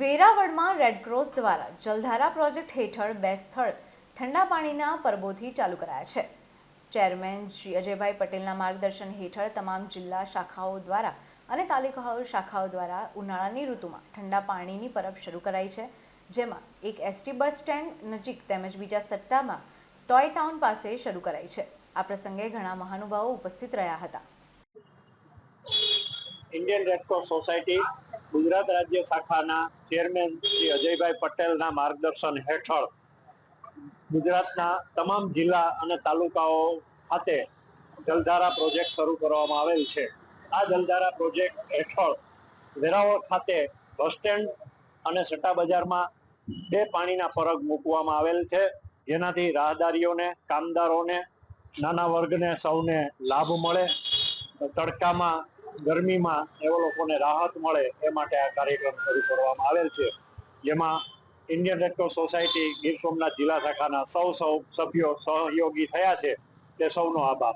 વેરાવળમાં Red Cross દ્વારા જલધારા project હેઠળ બે સ્થળ ઠંડા પાણીના પરબોથી ચાલુ કરાયા છે. ચેરમેન શ્રી અજયભાઈ પટેલના માર્ગદર્શન હેઠળ તમામ જિલ્લા શાખાઓ દ્વારા અને તાલુકાઓ શાખાઓ દ્વારા ઉનાળાની ઋતુમાં ઠંડા પાણીની પરબ શરૂ કરાઈ છે. જેમાં એક એસટી બસ સ્ટેન્ડ નજીક તેમજ બીજા સટ્ટામાં ટોય ટાઉન પાસે શરૂ કરાઈ છે. આ પ્રસંગે ઘણા મહાનુભાવો ઉપસ્થિત રહ્યા હતા. ઇન્ડિયન રેડક્રોસ સોસાયટી ગુજરાત રાજ્ય શાખાના ચેરમેન શ્રી અજયભાઈ પટેલના માર્ગદર્શન હેઠળ ગુજરાતના તમામ જિલ્લા અને તાલુકાઓ ખાતે જલધારા પ્રોજેક્ટ શરૂ કરવામાં આવેલ છે. આ જલધારા પ્રોજેક્ટ હેઠળ વેરાવળ ખાતે બસ સ્ટેન્ડ અને સટ્ટા બજારમાં બે પાણીના ફરક મૂકવામાં આવેલ છે. જેનાથી રાહદારીઓને, કામદારોને, નાના વર્ગને સૌને લાભ મળે. તડકામાં ગરમીમાં એવા લોકોને રાહત મળે એ માટે આ કાર્યક્રમ શરૂ કરવામાં આવેલ છે. જેમાં Indian Red Cross society Gir Somnath જિલ્લા શાખાના સૌ સૌ સભ્યો સહયોગી થયા છે. તે સૌનો આભાર.